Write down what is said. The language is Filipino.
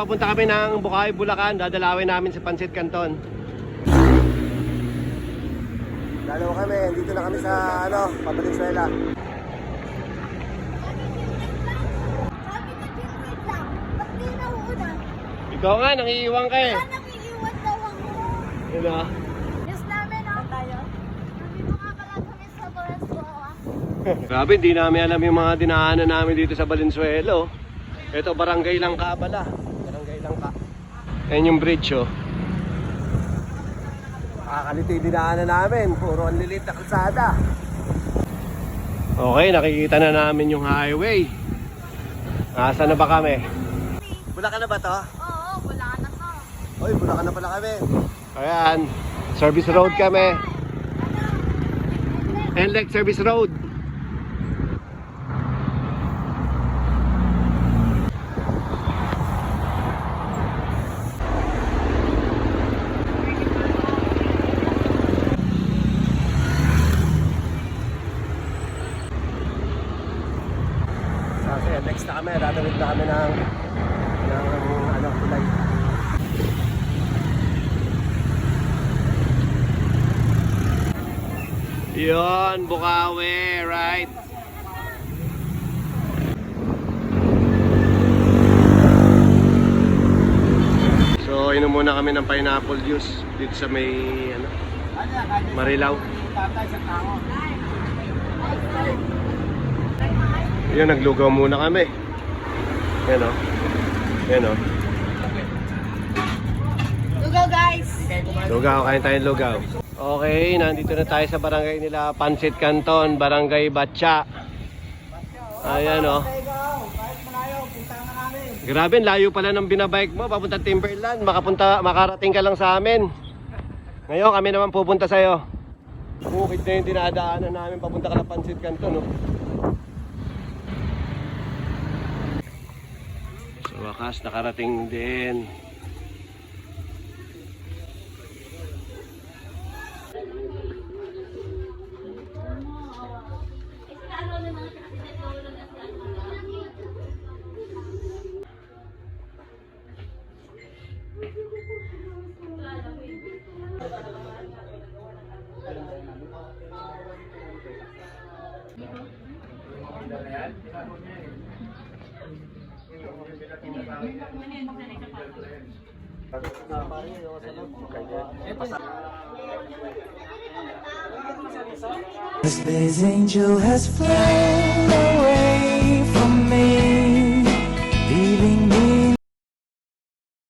Papunta kami ng Bukawi, Bulacan. Dadalawin namin sa Pansit Canton. Dalawa kami. Dito na kami sa ano, Pabalinsuela. Ikaw nga, nangiiwan ka eh. Wala iiwan daw ako. Yun ah. Yes namin, oh. tayo? Nandito nga pala kami sa Barascoa. Grabe, hindi namin alam yung mga dinaanan namin dito sa Valenzuela. oh. Ito, barangay lang ka pala. Barangay lang ka. Ayan yung bridge, oh. Nakakalito yung dinaanan namin. Puro ang lilit na kalsada. Okay, nakikita na namin yung highway. Nasa na ba kami? Bulacan na ba to? Oo, wala na ka. Oy, Bulacan na pala kami. Ayan, service road kami. NLEX Service Road. Sa NLEX na kami, dadawid na kami ng ng ano, kulay. Yon, Bukawi, right? So, inom muna kami ng pineapple juice dito sa may ano, Marilao. Yun, naglugaw muna kami. Yan o. Yan o. Lugaw, guys. Lugaw, kain tayong lugaw. Okay, nandito na tayo sa barangay nila Pansit Canton, Barangay Batcha. Ayan o. Grabe, ang layo pala ng binabike mo, papunta Timberland, makapunta, makarating ka lang sa amin. Ngayon, kami naman pupunta sa'yo. Bukid na yung dinadaanan namin, papunta ka ng Pansit Canton, no? Sa wakas, nakarating din. This angel has flown.